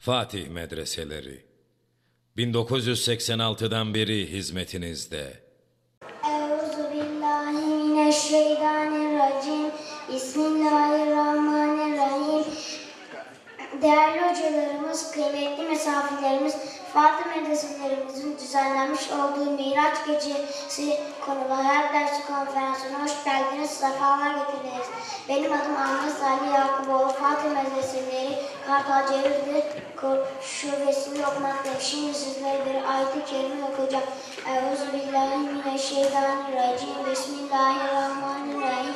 Fatih Medreseleri 1986'dan beri hizmetinizde. Euzu billahi mineşşeytanirracim. Bismillahirrahmanirrahim. Değerli hocalarımız, kıymetli misafirlerimiz, Fatih medreselerimizin düzenlenmiş olduğu Miraç Gecesi konulu hayat dersi konferansına hoş geldiniz, sefalar getirdiniz. Benim adım Ahmet Salih Yakuboğlu, Fatih medreseleri Kartal Cevizli şubesinde okumaktayım. Şimdi sizlere bir ayet-i kerime okuyacağım. Euzubillahimineşşeytanirracim. Bismillahirrahmanirrahim.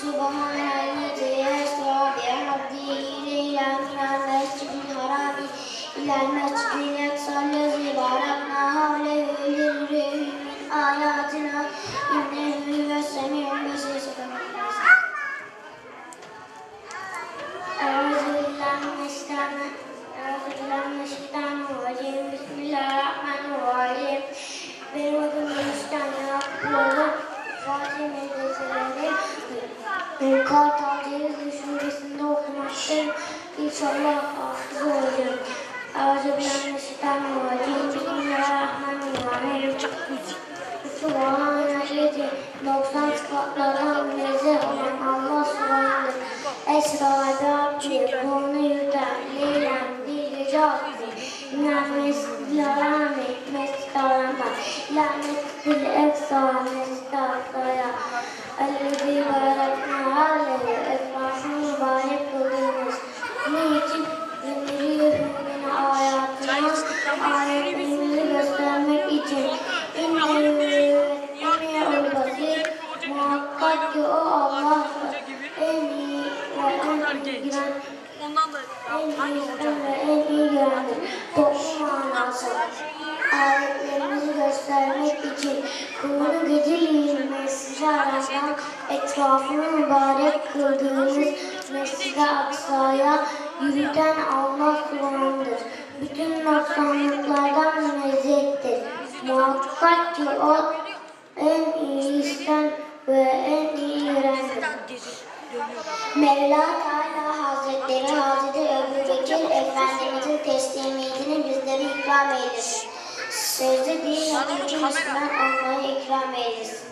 Subhanellezi esra bi abdihi leylen minel mescidil harami ilel Fatih Medreseleri Kartal Cevizli Şubesi'nde okumaktayım. İnşallah hafız olacağım. Euzubillahimineşşeytanirracim. Bismillahirrahmanirrahim. Subhanellezi 90 sıfatlardan münezzeh olan Allah subhanahu Esra ve Abdi konu yüden leylen bir gece attı. İnan mescid-i harami mescid-i harama la mescid-i eksa mescid-i aksaya ellezi barakna aleyhi etrafını mübarek kıldığımız niçin zümrüyü hükmüne ayatına ayetlerimizi göstermek için innehu emniye olması muhakkak ki o Allah'tır en iyi iyi Ondan da en iyisinden ve en iyi görendir. Toplum manası. Göstermek için kulunu geceliğin mescid aradan etrafını mübarek kıldığımız mescid-i aksaya yürüten Allah subhanıdır. Bütün noksanlıklardan münezzehtir. Muhakkak ki o en iyisinden ve en iyi görendir. Mevla Teala Hazretleri Hazreti Ebu Bekir Efendimizin teslimiyetini bizlere ikram eylesin. Sözde değil, Müslüman olmayı ikram eylesin.